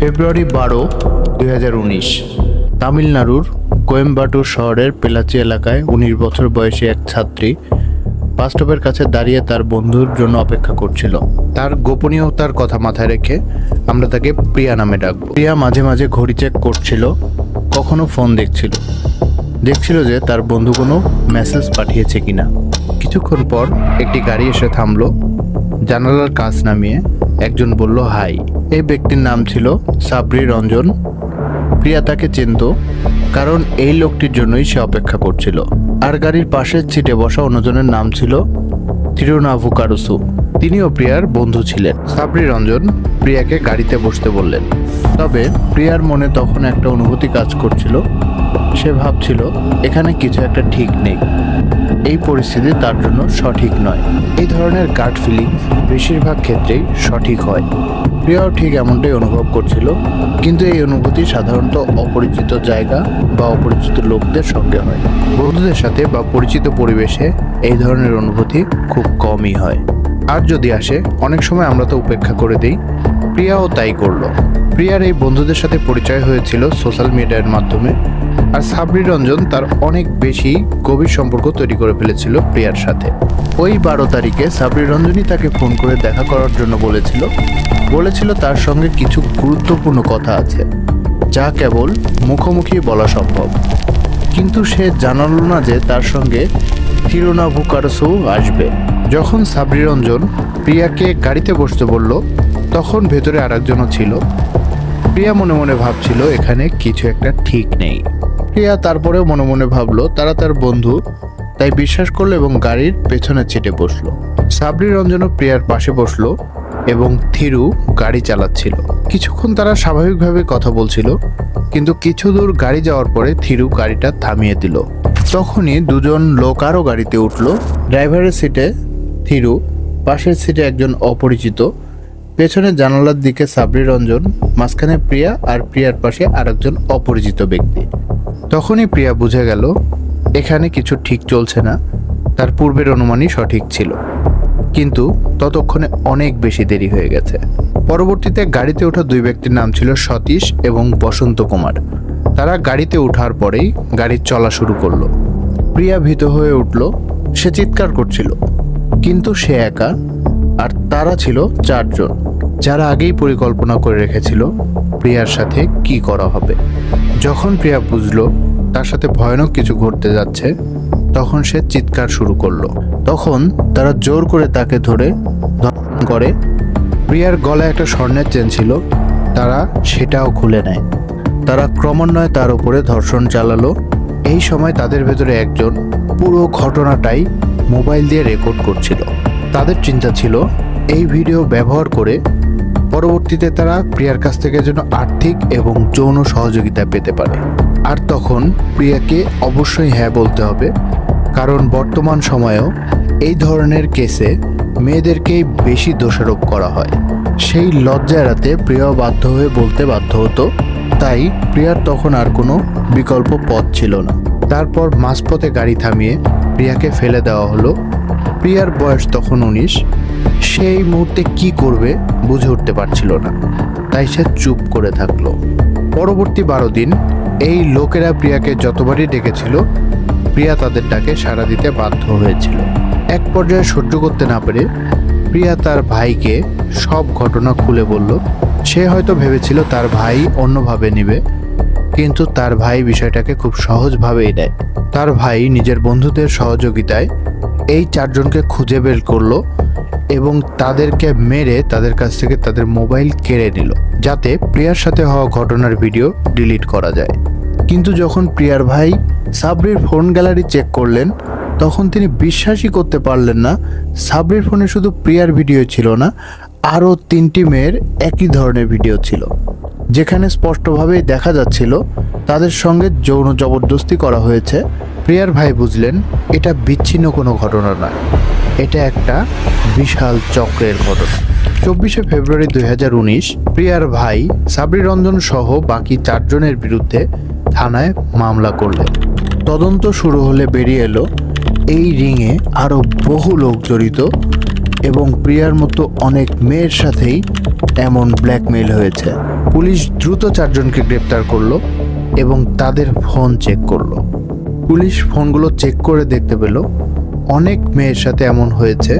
ফেব্রুয়ারি বারো, দুই তামিলনাড়ুর কোয়েম্বাটুর শহরের পেলাচি এলাকায় উনিশ বছর বয়সী এক ছাত্রী বাস স্টপের কাছে দাঁড়িয়ে তার বন্ধুর জন্য অপেক্ষা করছিল। তার গোপনীয়তার কথা মাথায় রেখে আমরা তাকে প্রিয়া নামে ডাকবো। প্রিয়া মাঝে মাঝে ঘড়ি চেক করছিল, কখনো ফোন দেখছিল। দেখছিল যে তার বন্ধু কোনো মেসেজ পাঠিয়েছে কিনা। কিছুক্ষণ পর একটি গাড়ি এসে থামলো, জানালার কাজ নামিয়ে একজন বলল, হাই। এই ব্যক্তির নাম ছিল সাবরি রঞ্জন। প্রিয়া তাকে চিনত, কারণ এই লোকটির জন্যই সে অপেক্ষা করছিল। আর গাড়ির পাশের সিটে বসা অন্যজনের নাম ছিল তিরুনাভুকারুসু। তিনিও প্রিয়ার বন্ধু ছিলেন। সাবরি রঞ্জন প্রিয়াকে গাড়িতে বসতে বললেন। তবে প্রিয়ার মনে তখন একটা অনুভূতি কাজ করছিল। সে ভাবছিল, এখানে কিছু একটা ঠিক নেই। এই পরিস্থিতি তার জন্য সঠিক নয়। এই ধরনের গার্ড ফিলিং বেশিরভাগ ক্ষেত্রেই সঠিক হয়। প্রিয়াও ঠিক এমনটাই অনুভব করছিল, কিন্তু এই অনুভূতি সাধারণত অপরিচিত জায়গা বা অপরিচিত লোকদের সঙ্গে হয়। বন্ধুদের সাথে বা পরিচিত পরিবেশে এই ধরনের অনুভূতি খুব কমই হয়। আর যদি আসে, অনেক সময় আমরা তো উপেক্ষা করে দিই, প্রিয়াও তাই করল। প্রিয়ার এই বন্ধুদের সাথে পরিচয় হয়েছিল সোশ্যাল মিডিয়ার মাধ্যমে। আর সাবরি রঞ্জন তার অনেক বেশি গভীর সম্পর্ক তৈরি করে ফেলেছিল প্রিয়ার সাথে। ওই বারো তারিখে সাবরি রঞ্জনই তাকে ফোন করে দেখা করার জন্য বলেছিল। বলেছিল তার সঙ্গে কিছু গুরুত্বপূর্ণ কথা আছে, যা কেবল মুখোমুখি বলা সম্ভব। কিন্তু সে জানালো না যে তার সঙ্গে তিরুনাভুকারসু আসবে। যখন সাবরি রঞ্জন প্রিয়াকে গাড়িতে বসতে বলল, তখন ভেতরে আরেকজনও ছিল। প্রিয়া মনে মনে ভাবছিল, এখানে কিছু একটা ঠিক নেই। প্রিয়া তারপরেও মনে মনে ভাবলো, তারা তার বন্ধু, তাই বিশ্বাস করল এবং গাড়ির পেছনে চেটে বসল। সাবরি রঞ্জনও প্রিয়ার পাশে বসল এবং থিরু গাড়ি চালাচ্ছিল। কিছুক্ষণ তারা স্বাভাবিকভাবে কথা বলছিল, কিন্তু কিছু দূর গাড়ি যাওয়ার পরে থিরু গাড়িটা থামিয়ে দিল। তখনই দুজন লোক আরও গাড়িতে উঠল। ড্রাইভারের সিটে থিরু পাশের সিটে একজন অপরিচিত পেছনের জানালার দিকে সাবরি রঞ্জন, মাঝখানে প্রিয়া আর প্রিয়ার পাশে আরেকজন অপরিচিত ব্যক্তি। তখনই প্রিয়া বুঝে গেল, এখানে কিছু ঠিক চলছে না, তার পূর্বের অনুমানই সঠিক ছিল। কিন্তু ততক্ষণে অনেক বেশি দেরি হয়ে গেছে। পরবর্তীতে গাড়িতে ওঠা দুই ব্যক্তির নাম ছিল সতীশ এবং বসন্ত কুমার। তারা গাড়িতে ওঠার পরেই গাড়ি চলা শুরু করল। প্রিয়া ভীত হয়ে উঠল, সে চিৎকার করছিল, কিন্তু সে একা আর তারা ছিল চারজন। যারা আগেই পরিকল্পনা করে রেখেছিল প্রিয়ার সাথে কি করা হবে। যখন প্রিয়া বুঝলো তার সাথে ভয়ানক কিছু ঘটতে যাচ্ছে, তখন সে চিৎকার শুরু করল। তখন তারা জোর করে তাকে ধরে ধর্ষণ করে। প্রিয়ার গলায় একটা স্বর্ণের চেন ছিল, তারা সেটাও খুলে নেয়। তারা ক্রমান্বয়ে তার উপরে ধর্ষণ চালালো। এই সময় তাদের ভেতরে একজন পুরো ঘটনাটাই মোবাইল দিয়ে রেকর্ড করছিল। তাদের চিন্তা ছিল এই ভিডিও ব্যবহার করে পরবর্তীতে তারা প্রিয়ার কাছ থেকে যেন আর্থিক এবং যৌন সহযোগিতা পেতে পারে। আর তখন প্রিয়াকে অবশ্যই হ্যাঁ বলতে হবে, কারণ বর্তমান সময়েও এই ধরনের কেসে মেয়েদেরকেই বেশি দোষারোপ করা হয়। সেই লজ্জা এড়াতে প্রিয়া বাধ্য হয়ে বলতে বাধ্য হতো, তাই প্রিয়ার তখন আর কোনো বিকল্প পথ ছিল না। তারপর মাঝপথে গাড়ি থামিয়ে প্রিয়াকে ফেলে দেওয়া হলো প্রিয়ার বয়স তখন উনিশ, সেই মুহূর্তে কি করবে বুঝে উঠতে পারছিল না। তাই সে চুপ করে থাকল। পরবর্তী বারো দিন এই লোকেরা প্রিয়াকে যতবারই ডেকেছিল, প্রিয়া তাদের ডাকে সাড়া দিতে বাধ্য হয়েছিল। এক পর্যায়ে সহ্য করতে না পেরে প্রিয়া তার ভাইকে সব ঘটনা খুলে বলল, সে হয়তো ভেবেছিল তার ভাই অন্যভাবে নেবে, কিন্তু তার ভাই বিষয়টাকে খুব সহজভাবেই নেয়। তার ভাই নিজের বন্ধুদের সহযোগিতায় এই চারজনকে খুঁজে বের করল এবং তাদেরকে মেরে তাদের কাছ থেকে তাদের মোবাইল কেড়ে নিল, যাতে প্রিয়ার সাথে হওয়া ঘটনার ভিডিও ডিলিট করা যায়। কিন্তু যখন প্রিয়ার ভাই সাবরির ফোন গ্যালারি চেক করলেন, তখন তিনি বিশ্বাসই করতে পারলেন না, সাবরির ফোনে শুধু প্রিয়ার ভিডিও ছিল না, আরও তিনটি মেয়ের একই ধরনের ভিডিও ছিল। যেখানে স্পষ্টভাবেই দেখা যাচ্ছিল তাদের সঙ্গে যৌন জবরদস্তি করা হয়েছে। প্রিয়ার ভাই বুঝলেন, এটা বিচ্ছিন্ন কোনো ঘটনা নয়। এটা একটা বিশাল চক্রের ঘটনা। চব্বিশে ফেব্রুয়ারি দুই হাজার উনিশ প্রিয়ার ভাই সাবরি রঞ্জন সহ বাকি চারজনের বিরুদ্ধে থানায় মামলা করলেন। তদন্ত শুরু হলে বেরিয়ে এলো, এই রিংয়ে আরও বহু লোক জড়িত। এবং প্রিয়ার মতো অনেক মেয়ের সাথেই এমন ব্ল্যাকমেইল হয়েছে। পুলিশ দ্রুত চারজনকে গ্রেপ্তার করল এবং তাদের ফোন চেক করল। পুলিশ ফোনগুলো চেক করে দেখতে পেল অনেক মেয়ের সাথে এমন হয়েছে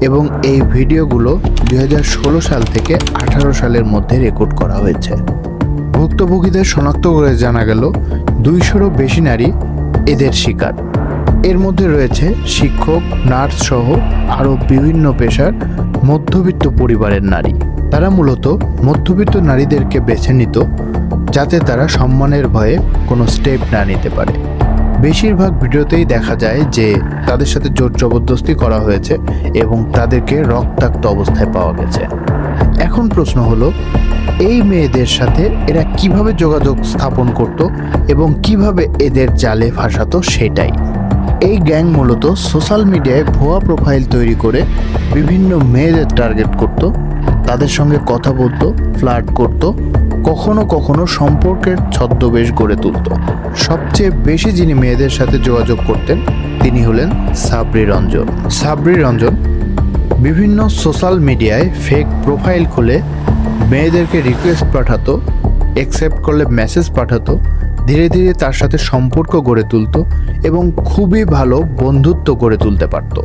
এবং এই ভিডিওগুলো দুই হাজার ষোলো সাল থেকে আঠারো সালের মধ্যে রেকর্ড করা হয়েছে। ভুক্তভোগীদের শনাক্ত করে জানা গেল, দুইশোরও বেশি নারী এদের শিকার। এর মধ্যে রয়েছে শিক্ষক, নার্স সহ আরও বিভিন্ন পেশার মধ্যবিত্ত পরিবারের নারী। তারা মূলত মধ্যবিত্ত নারীদেরকে বেছে নিত যাতে তারা সম্মানের ভয়ে কোনো স্টেপ না নিতে পারে। বেশিরভাগ ভিডিওতেই দেখা যায় যে তাদের সাথে জোর জবরদস্তি করা হয়েছে এবং তাদেরকে রক্তাক্ত অবস্থায় পাওয়া গেছে। এখন প্রশ্ন হলো, এই মেয়েদের সাথে এরা কীভাবে যোগাযোগ স্থাপন করত এবং কীভাবে এদের জালে ফাঁসাতো সেটাই। এই গ্যাং মূলত সোশ্যাল মিডিয়ায় ভুয়া প্রোফাইল তৈরি করে বিভিন্ন মেয়েদের টার্গেট করত, তাদের সঙ্গে কথা বলতো, ফ্লার্ট করত, কখনো কখনো সম্পর্কের ছদ্মবেশ গড়ে তুলত। সবচেয়ে বেশি যিনি মেয়েদের সাথে যোগাযোগ করতেন, তিনি হলেন সাবরি রঞ্জন। সাবরি রঞ্জন বিভিন্ন সোশ্যাল মিডিয়ায় ফেক প্রোফাইল খুলে মেয়েদেরকে রিকোয়েস্ট পাঠাতো অ্যাকসেপ্ট করলে মেসেজ পাঠাতো ধীরে ধীরে তার সাথে সম্পর্ক গড়ে তুলতো এবং খুবই ভালো বন্ধুত্ব গড়ে তুলতে পারত।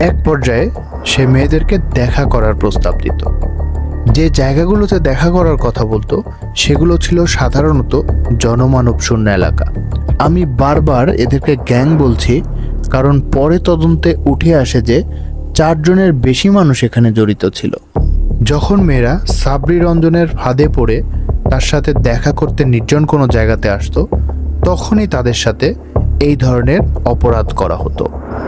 এক পর্যায়ে সে মেয়েদেরকে দেখা করার প্রস্তাব দিত। যে জায়গাগুলোতে দেখা করার কথা বলতো, সেগুলো ছিল সাধারণত জনমানব শূন্য এলাকা। আমি বারবার এদেরকে গ্যাং বলছি, কারণ পরে তদন্তে উঠে আসে যে চারজনের বেশি মানুষ এখানে জড়িত ছিল। যখন মেয়েরা সাবরি রঞ্জনের ফাঁদে পড়ে তার সাথে দেখা করতে নির্জন কোনো জায়গাতে আসতো, তখনই তাদের সাথে এই ধরনের অপরাধ করা হতো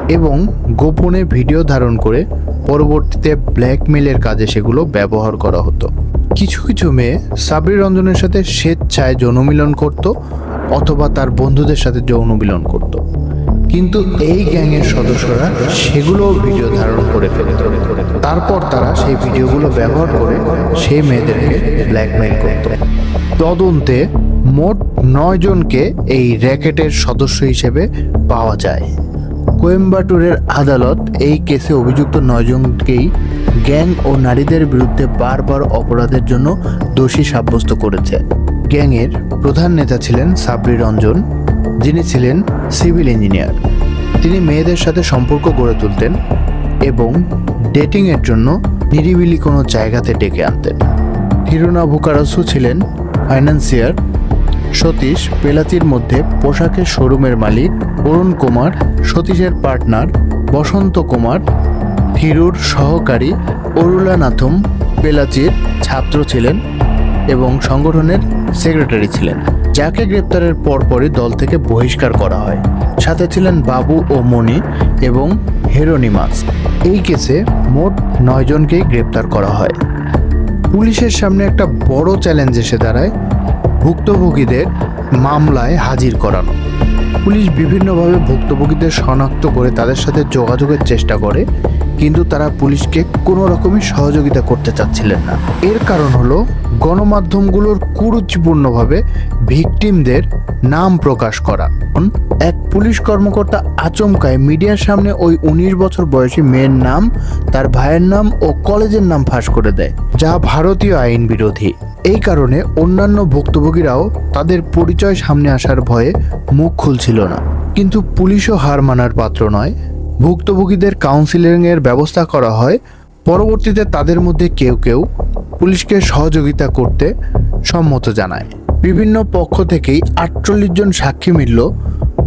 এবং গোপনে ভিডিও ধারণ করে পরবর্তীতে ব্ল্যাকমেলের কাজে সেগুলো ব্যবহার করা হতো। কিছু কিছু মেয়ে সাবরি রঞ্জনের সাথে স্বেচ্ছায় যৌনমিলন করত অথবা তার বন্ধুদের সাথে যৌনমিলন করত। কিন্তু এই গ্যাংয়ের সদস্যরা সেগুলো ভিডিও ধারণ করে ফেলত তারপর তারা সেই ভিডিওগুলো ব্যবহার করে সেই মেয়েদেরকে ব্ল্যাকমেইল করত। তদন্তে মোট নয় জনকে এই র্যাকেটের সদস্য হিসেবে পাওয়া যায়। কোয়েম্বাটুরের আদালত এই কেসে অভিযুক্ত নয়জনকেই গ্যাং ও নারীদের বিরুদ্ধে বারবার অপরাধের জন্য দোষী সাব্যস্ত করেছে। গ্যাংয়ের প্রধান নেতা ছিলেন সাবরি রঞ্জন। যিনি ছিলেন সিভিল ইঞ্জিনিয়ার। তিনি মেয়েদের সাথে সম্পর্ক গড়ে তুলতেন এবং ডেটিংয়ের জন্য নিরিবিলি কোনো জায়গাতে ডেকে আনতেন। থিরুনাভুকারাসু ছিলেন ফাইন্যান্সিয়ার। সতীশ পেলাচির মধ্যে পোশাকের শোরুমের মালিক অরুণ কুমার, সতীশের পার্টনার বসন্ত কুমার, থিরুর সহকারী অরুলানাথম পেলাচির ছাত্র ছিলেন। এবং সংগঠনের সেক্রেটারি ছিলেন, যাকে গ্রেপ্তারের পরপরই দল থেকে বহিষ্কার করা হয়। সাথে ছিলেন বাবু ও মণি এবং হেরোনিমাস। এই কেসে মোট নয়জনকেই গ্রেপ্তার করা হয়। পুলিশের সামনে একটা বড় চ্যালেঞ্জ এসে দাঁড়ায়, ভুক্তভোগীদের মামলায় হাজির করানো। পুলিশ বিভিন্নভাবে ভুক্তভোগীদের শনাক্ত করে তাদের সাথে যোগাযোগের চেষ্টা করে, কিন্তু তারা পুলিশকে কোনো রকমই সহযোগিতা করতে চাচ্ছিলেন না। এর কারণ হলো গণমাধ্যমগুলোর কুরুচিপূর্ণভাবে ভিকটিমদের নাম প্রকাশ করা। এক পুলিশ কর্মকর্তা আচমকায় মিডিয়ার সামনে ওই উনিশ বছর বয়সী মেয়ের নাম, তার ভাইয়ের নাম ও কলেজের নাম ফাঁস করে দেয়, যা ভারতীয় আইন বিরোধী। এই কারণে অন্যান্য ভুক্তভোগীরাও তাদের পরিচয় সামনে আসার ভয়ে মুখ খুলছিল না। কিন্তু পুলিশও হার মানার পাত্র নয়। ভুক্তভোগীদের কাউন্সিলিংয়ের ব্যবস্থা করা হয় পরবর্তীতে তাদের মধ্যে কেউ কেউ পুলিশকে সহযোগিতা করতে সম্মত জানায়। বিভিন্ন পক্ষ থেকেই আটচল্লিশ জন সাক্ষী মিলল।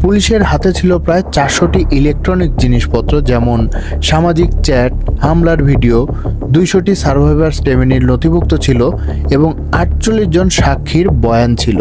পুলিশের হাতে ছিল প্রায় চারশোটি ইলেকট্রনিক জিনিসপত্র, যেমন সামাজিক চ্যাট, হামলার ভিডিও, দুইশোটি সার্ভাইভার স্টেমিনির নথিভুক্ত ছিল এবং আটচল্লিশ জন সাক্ষীর বয়ান ছিল।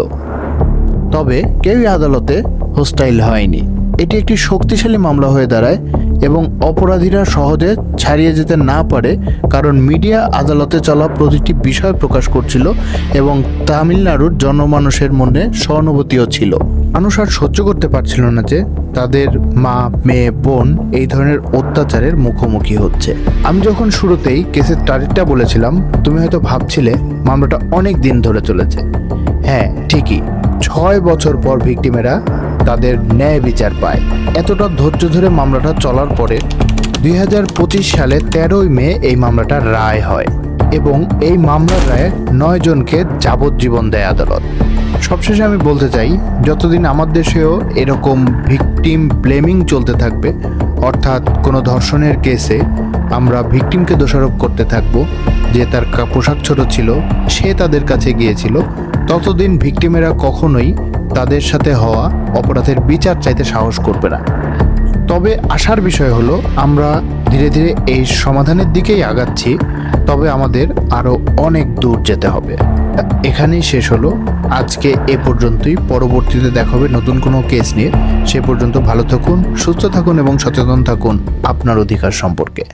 তবে কেউই আদালতে হোস্টাইল হয়নি। এটি একটি শক্তিশালী মামলা হয়ে দাঁড়ায়। এবং অপরাধীরা সহজে ছাড়িয়ে যেতে না পারে কারণ মিডিয়া আদালতে চলা প্রতিটি বিষয় প্রকাশ করছিল এবং তামিলনাড়ুর জনমানুষের মনে সহানুভূতিও ছিল। মানুষ আর সহ্য করতে পারছিল না যে তাদের মা, মেয়ে, বোন এই ধরনের অত্যাচারের মুখোমুখি হচ্ছে। আমি যখন শুরুতেই কেসের তারিখটা বলেছিলাম, তুমি হয়তো ভাবছিলে মামলাটা অনেক দিন ধরে চলেছে। হ্যাঁ ঠিকই। ছয় বছর পর ভিকটিমেরা তাদের ন্যায় বিচার পায়। এতটা ধৈর্য ধরে মামলাটা চলার পরে দুই সালে তেরোই মে এই মামলাটার রায় হয় এবং এই মামলার রায়ে নয় জনকে যাবজ্জীবন দেয় আদালত। সবশেষে আমি বলতে চাই, যতদিন আমার দেশেও এরকম ভিকটিম ব্লেমিং চলতে থাকবে, অর্থাৎ কোনো ধর্ষণের কেসে আমরা ভিকটিমকে দোষারোপ করতে থাকব, যে তার পোশাক ছোট ছিল, সে তাদের কাছে গিয়েছিল, ততদিন ভিকটিমেরা কখনোই তাদের সাথে হওয়া অপরাধের বিচার চাইতে সাহস করবে না। তবে আসার বিষয় হলো, আমরা ধীরে ধীরে এই সমাধানের দিকেই আগাচ্ছি, তবে আমাদের আরও অনেক দূর যেতে হবে। এখানেই শেষ হলো। আজকে এ পর্যন্তই। পরবর্তীতে দেখা হবে নতুন কোনো কেস নিয়ে। সে পর্যন্ত ভালো থাকুন, সুস্থ থাকুন এবং সচেতন থাকুন আপনার অধিকার সম্পর্কে।